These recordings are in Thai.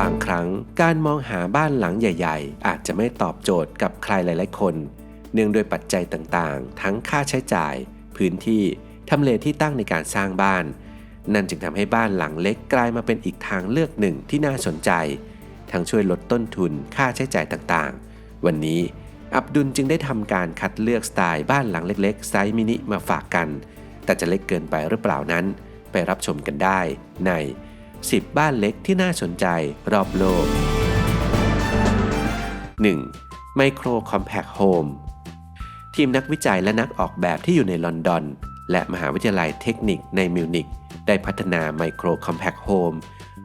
บางครั้งการมองหาบ้านหลังใหญ่ ๆ อาจจะไม่ตอบโจทย์กับใครหลาย ๆ คน เนื่องด้วยปัจจัยต่างๆ ทั้งค่าใช้จ่าย พื้นที่ทำเลที่ตั้งในการสร้างบ้าน นั่นจึงทำให้บ้านหลังเล็กกลายมาเป็นอีกทางเลือกหนึ่งที่น่าสนใจ ทั้งช่วยลดต้นทุนค่าใช้จ่ายต่างๆ วันนี้อับดุลจึงได้ทำการคัดเลือกสไตล์บ้านหลังเล็ก ๆ ไซส์มินิมาฝากกัน แต่จะเล็กเกินไปหรือเปล่านั้น ไปรับชมกันได้ใน 10 บ้านเล็กที่น่าสนใจรอบโลก 1. Micro Compact Home ทีมนักวิจัยและนักออกแบบที่อยู่ในลอนดอน และมหาวิทยาลัยเทคนิคในมิวนิกได้พัฒนา Micro Compact Home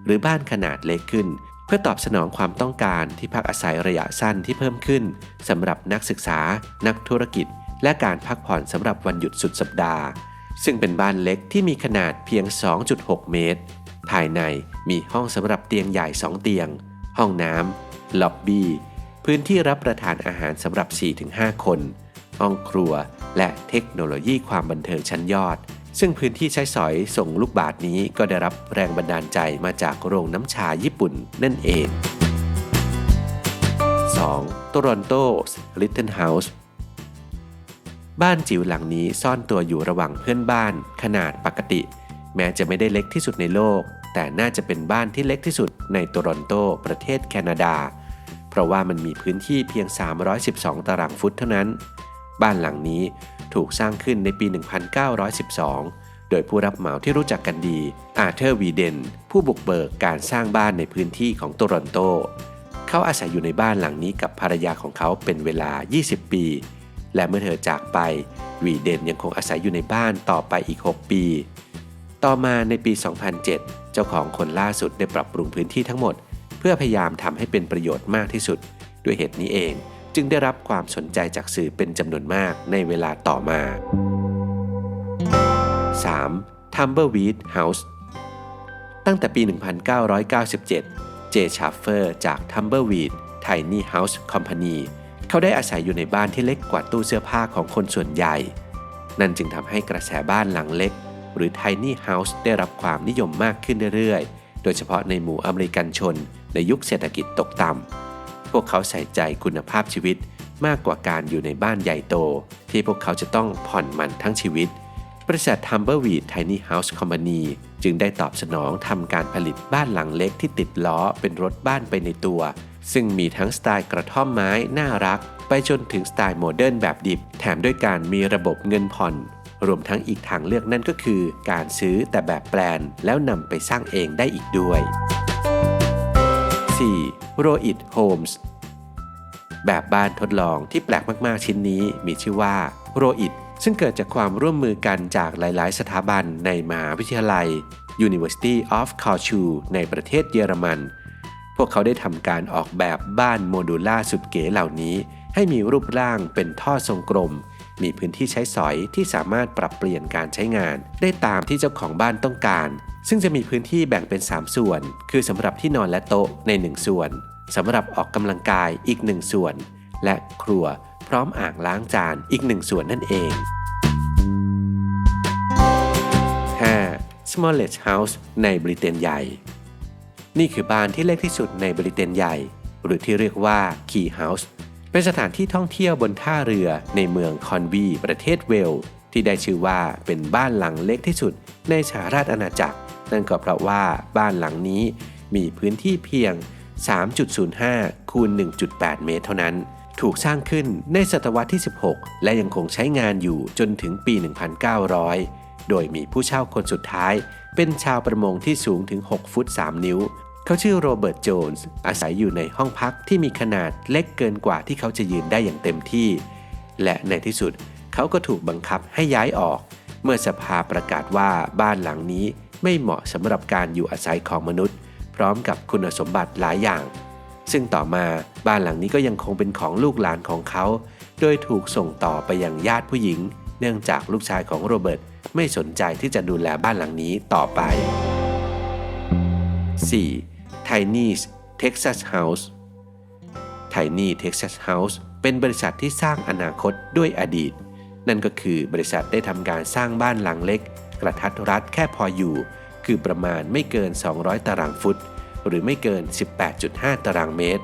หรือบ้านขนาดเล็กขึ้น เพื่อตอบสนองความต้องการที่พักอาศัยระยะสั้นที่เพิ่มขึ้นสำหรับนักศึกษา นักธุรกิจ และการพักผ่อนสำหรับวันหยุดสุดสัปดาห์ ซึ่งเป็นบ้านเล็กที่มีขนาดเพียง 2.6 เมตร ภายในมีห้องสำหรับเตียงใหญ่ 2 เตียง ห้องน้ำล็อบบี้ พื้นที่รับประทานอาหารสำหรับ 4-5 คน ห้องครัว และเทคโนโลยีความบันเทิงชั้นยอด ซึ่งพื้นที่ใช้สอยส่งลูกบาทนี้ก็ได้รับแรงบันดาลใจมาจากโรงน้ำชาญี่ปุ่นนั่นเอง 2. โตรอนโตสลิตเทิลเฮาส์บ้านจิ๋วหลังนี้ซ่อนตัวอยู่ระหว่างเพื่อนบ้าน ขนาดปกติ แม้จะไม่ได้เล็กที่สุดในโลก แต่น่าจะเป็นบ้านที่เล็กที่สุดในโตรอนโตประเทศแคนาดา เพราะว่ามันมีพื้นที่เพียง 312 ตารางฟุตเท่านั้น บ้านหลังนี้ถูกสร้างขึ้นในปี 1912 โดยผู้รับเหมาที่รู้จักกันดีอาเธอร์วีเดน ผู้บุกเบิกการสร้างบ้านในพื้นที่ของโตรอนโต เขาอาศัยอยู่ในบ้านหลังนี้กับภรรยาของเขาเป็นเวลา 20 ปี และเมื่อเธอจากไปวีเดนยังคงอาศัยอยู่ในบ้านต่อไปอีก 6 ปี ต่อมาในปี 2007 เจ้าของคนล่าสุดได้ปรับปรุงพื้นที่ทั้งหมด เพื่อพยายามทำให้เป็นประโยชน์มากที่สุด ด้วยเหตุนี้เอง จึงได้รับความสนใจจากสื่อเป็นจำนวนมากในเวลาต่อมา 3. Tumbleweed House ตั้งแต่ปี 1997 เจชาฟเฟอร์จาก Tumbleweed Tiny House Company เขาได้อาศัยอยู่ในบ้านที่เล็กกว่าตู้เสื้อผ้าของคนส่วนใหญ่ นั่นจึงทำให้กระแสบ้านหลังเล็ก หรือ Tiny House ได้รับความนิยมมากขึ้นเรื่อยๆ โดยเฉพาะในหมู่อเมริกันชน ในยุคเศรษฐกิจตกต่ำ พวกเขาใส่ใจคุณภาพชีวิตมากกว่าการอยู่ในบ้านใหญ่โต ที่พวกเขาจะต้องผ่อนมันทั้งชีวิต บริษัท Tumbleweed Tiny House Company จึงได้ตอบสนองทำการผลิตบ้านหลังเล็กที่ติดล้อเป็นรถบ้านไปในตัว ซึ่งมีทั้งสไตล์กระท่อมไม้น่ารัก ไปจนถึงสไตล์โมเดิร์นแบบดิบ แถมด้วยการมีระบบเงินผ่อน รวมทั้งอีกทางเลือกนั่นก็คือ การซื้อแต่แบบแปลนแล้วนำไปสร้างเองได้อีกด้วย 4. r o i t Homes แบบบ้านทดลองที่แปลกมาก ๆ ชิ้นนี้มีชื่อว่า r o i t ซึ่งเกิดจากความร่วมมือกันจากหลาย ๆ สถาบันในมหาวิทยาลัย University of Karlsruhe ในประเทศเยอรมัน พวกเขาได้ทำการออกแบบบ้านโมดูล่าสุดเก๋เหล่านี้ ให้มีรูปร่างเป็นท่อทรงกลม มีพื้นที่ใช้สอยที่สามารถปรับเปลี่ยนการใช้งาน ได้ตามที่เจ้าของบ้านต้องการ ซึ่งจะมีพื้นที่แบ่งเป็น 3 ส่วน คือสำหรับที่นอนและโต๊ะใน 1 ส่วนสำหรับออกกำลังกายอีก 1 ส่วน และครัวพร้อมอ่างล้างจานอีก 1 ส่วนนั่นเอง 5. Smallest House ในบริเตนใหญ่ นี่คือบ้านที่เล็กที่สุดในบริเตนใหญ่ หรือที่เรียกว่า Key House เป็นสถานที่ท่องเที่ยวบนท่าเรือในเมืองคอนวีประเทศเวลส์ที่ได้ชื่อว่าเป็นบ้านหลังเล็กที่สุดในสหราชอาณาจักร นั่นก็เพราะว่าบ้านหลังนี้มีพื้นที่เพียง 3.05 คูณ 1.8 เมตรเท่านั้น ถูกสร้างขึ้นในศตวรรษที่ 16 และยังคงใช้งานอยู่จนถึงปี 1900 โดยมีผู้เช่าคนสุดท้าย เป็นชาวประมงที่สูงถึง 6 ฟุต 3 นิ้ว เขาชื่อโรเบิร์ต โจนส์ อาศัยอยู่ในห้องพักที่มีขนาดเล็กเกินกว่าที่เขาจะยืนได้อย่างเต็มที่ และในที่สุดเขาก็ถูกบังคับให้ย้ายออก เมื่อสภาประกาศว่าบ้านหลังนี้ไม่เหมาะสำหรับการอยู่อาศัยของมนุษย์ พร้อมกับคุณสมบัติหลายอย่าง ซึ่งต่อมาบ้านหลังนี้ก็ยังคงเป็นของลูกหลานของเขา โดยถูกส่งต่อไปยังญาติผู้หญิง เนื่องจากลูกชายของโรเบิร์ตไม่สนใจที่จะดูแลบ้านหลังนี้ต่อไป 4. Tiny's Texas House Tiny Texas House เป็นบริษัทที่สร้างอนาคตด้วยอดีต นั่นก็คือบริษัทได้ทำการสร้างบ้านหลังเล็ก กระทัดรัดแค่พออยู่ คือประมาณไม่เกิน 200 ตารางฟุต หรือไม่เกิน 18.5 ตารางเมตร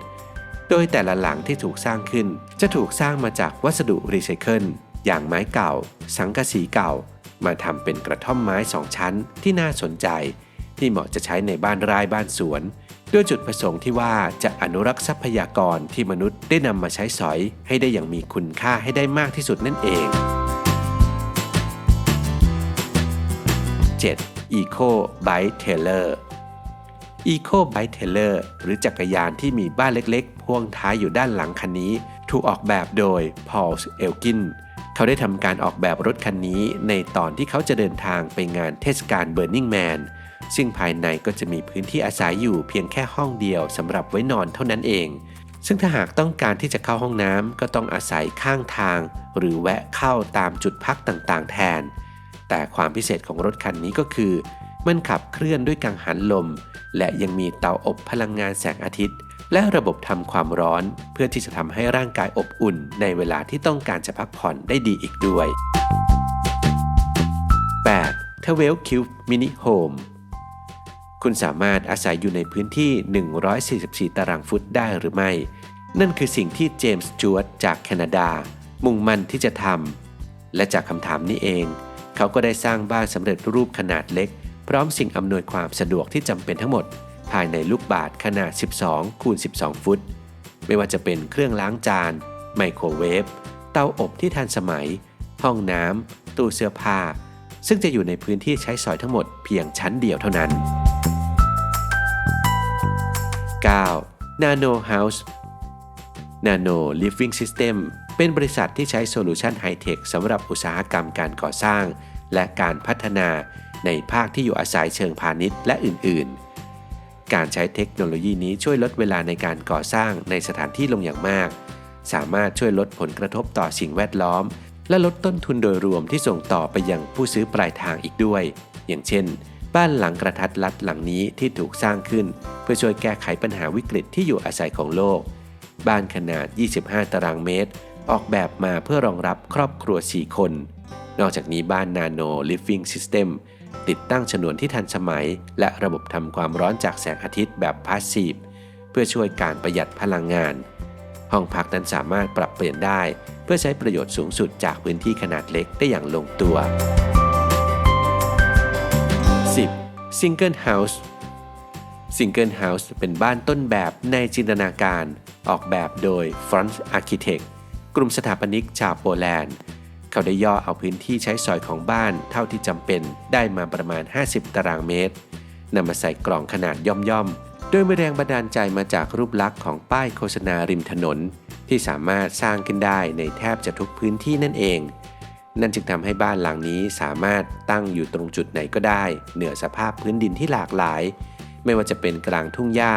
โดยแต่ละหลังที่ถูกสร้างขึ้น จะถูกสร้างมาจากวัสดุรีไซเคิลอย่างไม้เก่า สังกะสีเก่า มาทำเป็นกระท่อมไม้สองชั้นที่น่าสนใจ ที่เหมาะจะใช้ในบ้านไร่บ้านสวน ด้วยจุดประสงค์ที่ว่าจะอนุรักษ์ทรัพยากรที่มนุษย์ได้นำมาใช้สอยให้ได้อย่างมีคุณค่าให้ได้มากที่สุดนั่นเอง 7. Eco Bike Trailer Eco Bike Trailer หรือจักรยานที่มีบ้านเล็กๆ พ่วงท้ายอยู่ด้านหลังคันนี้ ถูกออกแบบโดย Paul Elgin เขาได้ทำการออกแบบรถคันนี้ในตอนที่เขาจะเดินทางไปงานเทศกาล Burning Man ซึ่งภายในก็จะมีพื้นที่อาศัยอยู่เพียงแค่ห้องเดียวสำหรับไว้นอนเท่านั้นเอง ซึ่งถ้าหากต้องการที่จะเข้าห้องน้ำก็ต้องอาศัยข้างทาง หรือแวะเข้าตามจุดพักต่างๆ แทน แต่ความพิเศษของรถคันนี้ก็คือ มันขับเคลื่อนด้วยกังหันลม และยังมีเตาอบพลังงานแสงอาทิตย์ และระบบทำความร้อน เพื่อที่จะทำให้ร่างกายอบอุ่น ในเวลาที่ต้องการจะพักผ่อนได้ดีอีกด้วย 8. t w e l Cube Mini Home คุณสามารถอาศัยอยู่ในพื้นที่ 144 ตารางฟุตได้หรือไม่ นั่นคือสิ่งที่เจมส์จวตจากแคนาดา มุ่งมั่นที่จะทำ และจากคำถามนี้เอง เขาก็ได้สร้างบ้านสำเร็จรูปขนาดเล็ก พร้อมสิ่งอำนวยความสะดวกที่จำเป็นทั้งหมด ภายในลูกบาศก์ขนาด 12 คูณ 12 ฟุต ไม่ว่าจะเป็นเครื่องล้างจาน ไมโครเวฟ เตาอบที่ทันสมัย ห้องน้ำตู้เสื้อผ้า ซึ่งจะอยู่ในพื้นที่ใช้สอยทั้งหมดเพียงชั้นเดียวเท่านั้น 9. Nano House Nano Living System เป็นบริษัทที่ใช้โซลูชันไฮเทคสำหรับอุตสาหกรรมการก่อสร้าง และการพัฒนาในภาคที่อยู่อาศัยเชิงพาณิชย์และอื่น ๆ การใช้เทคโนโลยีนี้ช่วยลดเวลาในการก่อสร้างในสถานที่ลงอย่างมาก สามารถช่วยลดผลกระทบต่อสิ่งแวดล้อม และลดต้นทุนโดยรวมที่ส่งต่อไปยังผู้ซื้อปลายทางอีกด้วย อย่างเช่น บ้านหลังกระทัดรัดหลังนี้ที่ถูกสร้างขึ้น เพื่อช่วยแก้ไขปัญหาวิกฤตที่อยู่อาศัยของโลก บ้านขนาด 25 ตารางเมตร ออกแบบมาเพื่อรองรับครอบครัว 4 คน นอกจากนี้บ้าน Nano Living System ติดตั้งฉนวนที่ทันสมัย และระบบทำความร้อนจากแสงอาทิตย์แบบพาสซีฟเพื่อช่วยการประหยัดพลังงาน ห้องพักนั้นสามารถปรับเปลี่ยนได้ เพื่อใช้ประโยชน์สูงสุดจากพื้นที่ขนาดเล็กได้อย่างลงตัว Single House Single House เป็นบ้านต้นแบบในจินตนาการออกแบบโดย Front Architect กลุ่มสถาปนิกชาวโปแลนด์ เขาได้ย่อเอาพื้นที่ใช้สอยของบ้านเท่าที่จำเป็นได้มาประมาณ 50 ตารางเมตรนำมาใส่กล่องขนาดย่อมๆ โดยมีแรงบันดาลใจมาจากรูปลักษณ์ของป้ายโฆษณาริมถนน ที่สามารถสร้างขึ้นได้ในแทบจะทุกพื้นที่นั่นเอง นั่นจึงทำให้บ้านหลังนี้สามารถตั้งอยู่ตรงจุดไหนก็ได้ เหนือสภาพพื้นดินที่หลากหลาย ไม่ว่าจะเป็นกลางทุ่งหญ้า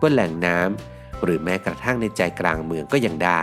บนแหล่งน้ำหรือแม้กระทั่งในใจกลางเมืองก็ยังได้